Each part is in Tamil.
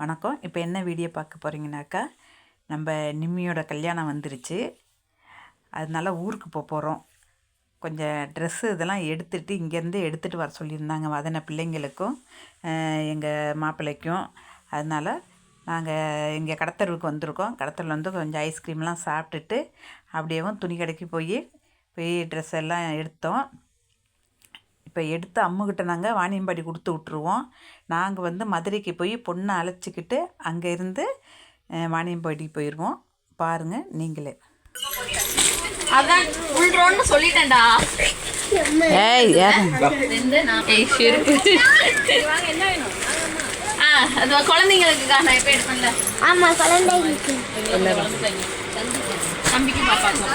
வணக்கம். இப்போ என்ன வீடியோ பார்க்க போகிறீங்கனாக்கா நம்ம நிம்மியோட கல்யாணம் வந்துருச்சு. அதனால ஊருக்கு போக போகிறோம் கொஞ்சம் ட்ரெஸ்ஸு இதெல்லாம் எடுத்துகிட்டு இங்கேருந்து எடுத்துகிட்டு வர சொல்லியிருந்தாங்க வதன பிள்ளைங்களுக்கும் எங்கள் மாப்பிள்ளைக்கும். அதனால் நாங்கள் இங்கே கடத்தருவுக்கு வந்திருக்கோம். கடத்தரில் வந்து கொஞ்சம் ஐஸ்கிரீம்லாம் சாப்பிட்டுட்டு அப்படியேவும் துணி கடைக்கு போய் போய் ட்ரெஸ் எல்லாம் எடுத்தோம். இப்போ எடுத்து அம்முக்கிட்ட நாங்கள் வாணியம்பாடி கொடுத்து விட்ருவோம் நாங்கள் வந்து மதுரைக்கு போய் பொண்ணை அழைச்சிக்கிட்டு அங்கே இருந்து வாணியம்பாடி போயிடுவோம் பாருங்கள் நீங்களே. அதான் உள்றோன்னு சொல்லிட்டேன்டா. ஏய் ஆ அது குழந்தைங்களுக்குக்கா நான் எப்போ எடுப்பேன்ல. ஆமா குழந்தைகளுக்கு. தம்பிக்கு பாப்பாக்கும்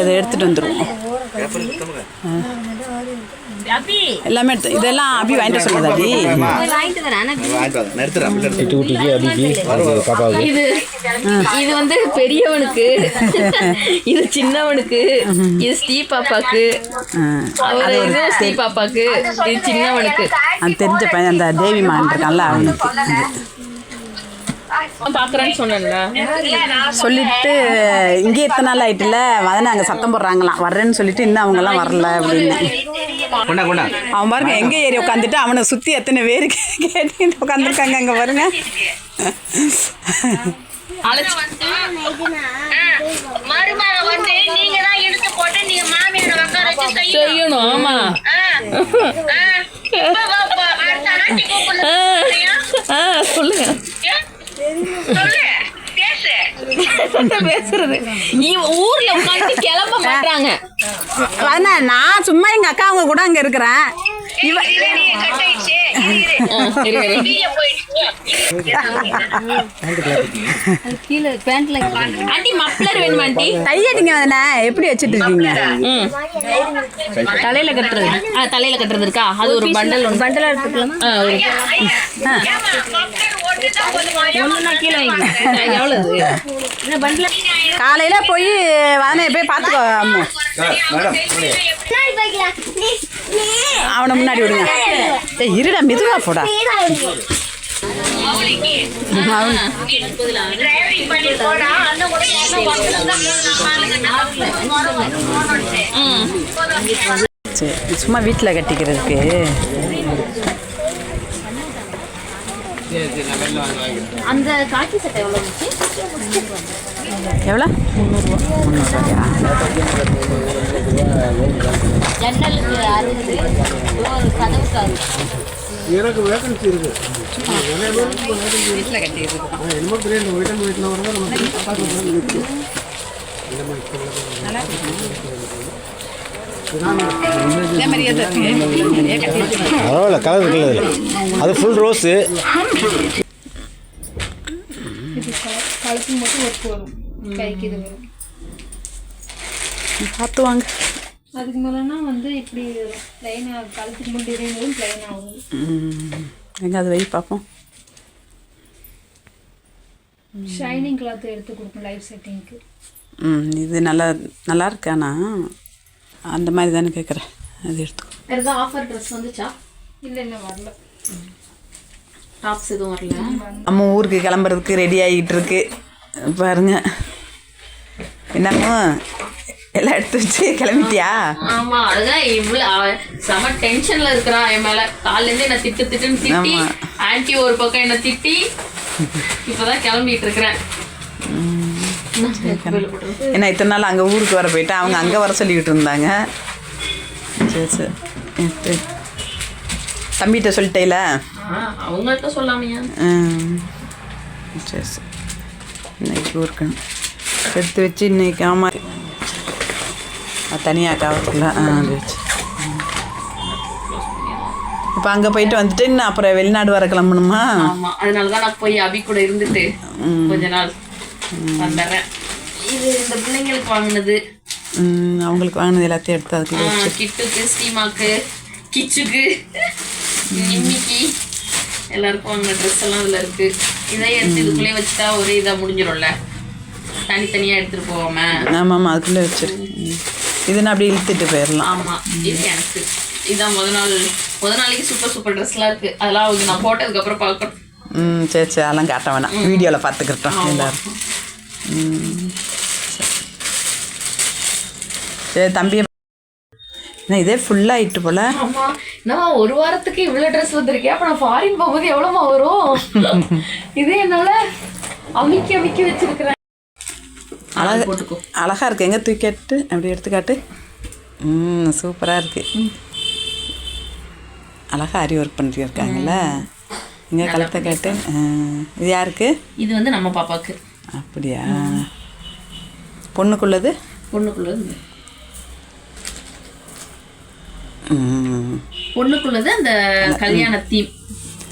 இதை எடுத்துகிட்டு வந்துடுவோம் எல்லாமே எடுத்து இதெல்லாம் அபி வாங்கிட்டு அபி. பாப்பாவுக்கு. இது இது வந்து பெரியவனுக்கு. இது சின்னவனுக்கு இது ஸ்டீ பாப்பாக்கு அவர் இது ஸ்டீ பாப்பாக்கு இது சின்னவனுக்கு. அந்த தெரிஞ்ச பையன் அந்த தேவி மான் இருக்கான்ல அவனுக்கு. சொன்னேன்ல. சொல்லிட்டு இங்கே எத்தனை நாள் ஆயிட்டுல வதனை அங்கே சத்தம் போடுறாங்களாம். வர்றேன்னு சொல்லிட்டு இன்னும் அவங்கெல்லாம் வரல அப்படின்னு. கொண்டா கொண்டா. அவன் பாருங்க எங்க ஏறி உட்காந்துட்டு அவனை சுத்தி எத்தனை பேர் கேட்டுட்டு உட்காந்துருக்காங்க அங்க பாருங்க. செய்யணும் ஆமா. சொல்லுங்க. பேசுறது. இவ ஊர்ல உட்காந்து கிளம்ப மாட்டாங்க வதனா நான் சும்மா எங்க அக்கா அவங்க கூட அங்க இருக்கிறேன். இவ எப்படி வச்சிட்டு இருக்கீங்க? ம். தலையில கட்டுறது. தலையில கட்டுறது இருக்கா? அது ஒரு பண்டல் ஒன்று பண்டலா எடுத்துக்கலாமா காலையில போய் வதனைய போய் அம்மு. நீ அவனை முன்னாடி விடுங்க. ஏய் இருடா மெதுவா போடா. அவன் Driving பண்ணி போடா, அண்ணன் கூட என்ன பண்ணுறதா? நம்ம ஆளுங்க நம்ம போகணும்ட்டு. சரி சும்மா வீட்டில் கட்டிக்கிறதுக்கு அந்த காக்கி சட்டை எவ்வளவு இருந்துச்சு? எவ்வளோ? முந்நூறுரூவாயா ஜன்னலுக்கு அறுபது கதவுக்கு எனக்கு வேகன்சி இருக்கு. வீட்டில் கட்டிக்கிறதுக்கு என்னமோ தெரியல வீட்டம் வீட்டில் வரதான் நம்ம மாதிரியே தான் இருக்கு. கட்டி. பரவாயில்ல கலர் இருக்குல்ல அது ஃபுல் ரோஸு கழுத்து மட்டும் ஒர்க் வரும் கைக்கு இது வரும் பார்த்து வாங்க. அதுக்கு மேலேனா வந்து இப்படி ப்ளைனாக கழுத்துக்கு மட்டும் இறையும் ப்ளைன் ஆகும் ம், எங்க அது வை பார்ப்போம். ஷைனிங் கிளாத் எடுத்து கொடுக்கும் லைஃப் செட்டிங்க்கு ம் இது நல்லா நல்லா இருக்கானா அந்த மாதிரி தானே கேட்குறேன் அது எடுத்துக்கோ. வேற ஏதாவது ஆஃபர் ட்ரெஸ் வந்துச்சா? இல்லை இல்லை வரல. டாப்ஸ் எதுவும் வரல? நம்ம ஊருக்கு கிளம்புறதுக்கு ரெடி ஆகிட்டு இருக்கு. பாருங்க. என்னமோ எல்லாம் எடுத்து வச்சு கிளம்பிட்டியா? ஆமா அதுதான் இவ்வளவு செம டென்ஷன்ல இருக்கிறா என் மேல. காலைல இருந்து என்ன திட்டு திட்டுன்னு திட்டி ஆமா. ஆன்ட்டி ஒரு பக்கம் என்ன திட்டி இப்பதான் கிளம்பிட்டு இருக்கிறேன். ஏன்னா இத்தனை நாள் அங்கே ஊருக்கு வர போயிட்டேன் அவங்க அங்கே வர சொல்லிக்கிட்டு இருந்தாங்க. சரி சரி. தம்பிகிட்ட சொல்லிட்டேல? அவங்கள்ட்ட சொல்லாமையா. சரி சரி. இன்னைக்கு ஊருக்கு. எடுத்து வச்சு இன்னைக்கு ஆமாம் தனியாக கவருக்குள்ள ஆ வச்சு இப்போ அங்கே போயிட்டு வந்துட்டு இன்னும் அப்புறம் வெளிநாடு வர கிளம்பணுமா? ஆமா அதனாலதான் நான் போய் அபி கூட இருந்துட்டு கொஞ்ச நாள் வந்துடுறேன் இது இந்த பிள்ளைங்களுக்கு வாங்கினது. அவங்களுக்கு வாங்கினது எல்லாத்தையும் எடுத்து வச்சு. கிட்டுக்கு ஸ்டீமாக்கு கிச்சுக்கு நிம்மிக்கு எல்லாருக்கும் வாங்கின ட்ரெஸ் எல்லாம் இதுல இருக்கு. இதை எடுத்து இதுக்குள்ளே வச்சுட்டா ஒரே இதா முடிஞ்சிடும்ல தனித்தனியா எடுத்துட்டு போவாம ஆமாம் ஆமாம் அதுக்குள்ளே வச்சிரு. ம். இதுன்னா அப்படியே இழுத்துட்டு போயிடலாம் ஆமா இருக்கு எனக்கு. இதான் முத நாள். முத நாளைக்கு சூப்பர் சூப்பர் ட்ரெஸ்லாம் இருக்கு. அதெல்லாம் அவங்க நான் போட்டதுக்கு அப்புறம் பார்க்கணும். ம் சரி சரி அதெல்லாம் காட்ட வேணாம். வீடியோவில் பார்த்துக்கிட்டோம் எல்லாரும். சரி. சரி தம்பி என்ன இதே ஃபுல்லாகிட்டு போல? ஆமா. என்னம்மா ஒரு வாரத்துக்கு இவ்வளவு ட்ரெஸ் வந்திருக்கேன் அப்ப நான் ஃபாரின் போகும்போது எவ்வளவுமா வரும்? இதே என்னால அமுக்கி அமுக்கி வச்சிருக்கிறேன். அழகா போட்டுக்கோ. அழகா இருக்கு. எங்கே தூக்கிட்டு அப்படி எடுத்துக்காட்டு. ம் சூப்பராக இருக்கு. அழகா அரி ஒர்க் பண்ணிட்டு இருக்காங்கல்ல? இங்கே கழுத்தை கேட்டு. இது யாருக்கு? இது வந்து நம்ம பாப்பாக்கு அப்படியா? பொண்ணுக்குள்ளது? பொண்ணுக்குள்ளது. பொண்ணுக்குள்ளது அந்த கல்யாண தீம்.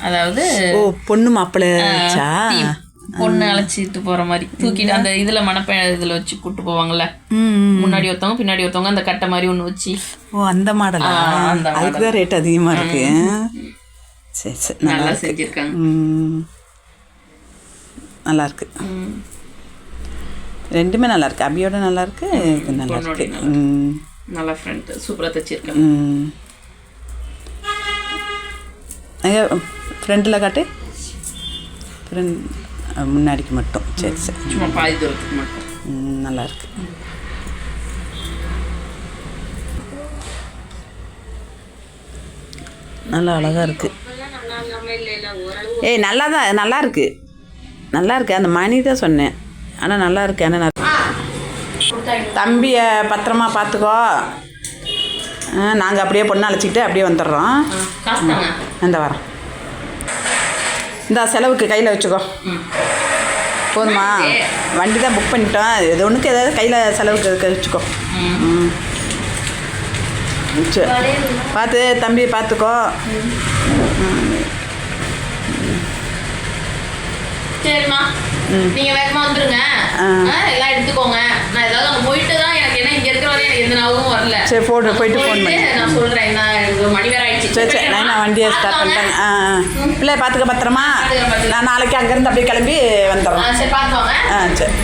அதாவது ஓ பொண்ணு மாப்பிள்ளைச்சா தீம். பொண்ணு அழைச்சிட்டு போற மாதிரி. தூக்கிட்டு அந்த இதுல மணப்ப இதுல வச்சு கூட்டு போவாங்கல்ல? முன்னாடி ஒருத்தவங்க பின்னாடி ஒருத்தவங்க அந்த கட்டை மாதிரி ஒண்ணு வச்சு. ஓ அந்த மாடலா? ஆ, அந்த அதுக்கு தான் ரேட் அதிகமாக இருக்கு. சரி சரி நல்லா செஞ்சிருக்காங்க. ம். நல்லா இருக்கு ம். ரெண்டுமே நல்லா இருக்கு அபியோட நல்லா இருக்கு இது நல்லா இருக்கு ம். நல்லா ஃப்ரெண்ட் சூப்பரா தச்சிருக்காங்க ம். எங்க ஃப்ரண்ட்டில் காட்டு. ஃப்ரண்ட் முன்னாடிக்கு மட்டும். சரி சரி. சும்மா பாதி தூரத்துக்கு மட்டும். ம், நல்லா இருக்கு நல்லா அழகா இருக்கு. ஏய் நல்லா தான் நல்லா இருக்கு நல்லா இருக்கு அந்த மணி தான் சொன்னேன். ஆனால் நல்லா இருக்கு ஆனால் தம்பியை பத்திரமா பார்த்துக்கோ. நாங்கள் அப்படியே பொண்ணு அழைச்சிக்கிட்டு அப்படியே வந்துடுறோம். இந்த வரோம் இந்த செலவுக்கு கையில் வச்சுக்கோ. போதுமா? வண்டி தான் புக் பண்ணிட்டோம். இது ஒன்றுக்கு ஏதாவது கையில் செலவுக்கு வச்சுக்கோ. ம். பார்த்து தம்பி பார்த்துக்கோ. சரிம்மா. நீங்க வேகமா வந்துருங்க. எல்லாம் எடுத்துக்கோங்க. நான் ஏதாவது அங்க போயிட்டு தான் எனக்கு என்ன இங்க இருக்கிற வரையும் எனக்கு எந்த ஞாபகமும் வரல. சரி ஃபோன் போயிட்டு ஃபோன் பண்ணி. நான் சொல்றேன் என்ன மணி வேற ஆயிடுச்சு. சரி சரி நான் வண்டியை ஸ்டார்ட் பண்ணிட்டேன். ஆ ஆ. பிள்ளை பார்த்துக்க பத்திரமா. நான் நாளைக்கு அங்கேருந்து அப்படியே கிளம்பி ஆ, வந்துடுறோம் சரி பார்த்து வாங்க ஆ சரி.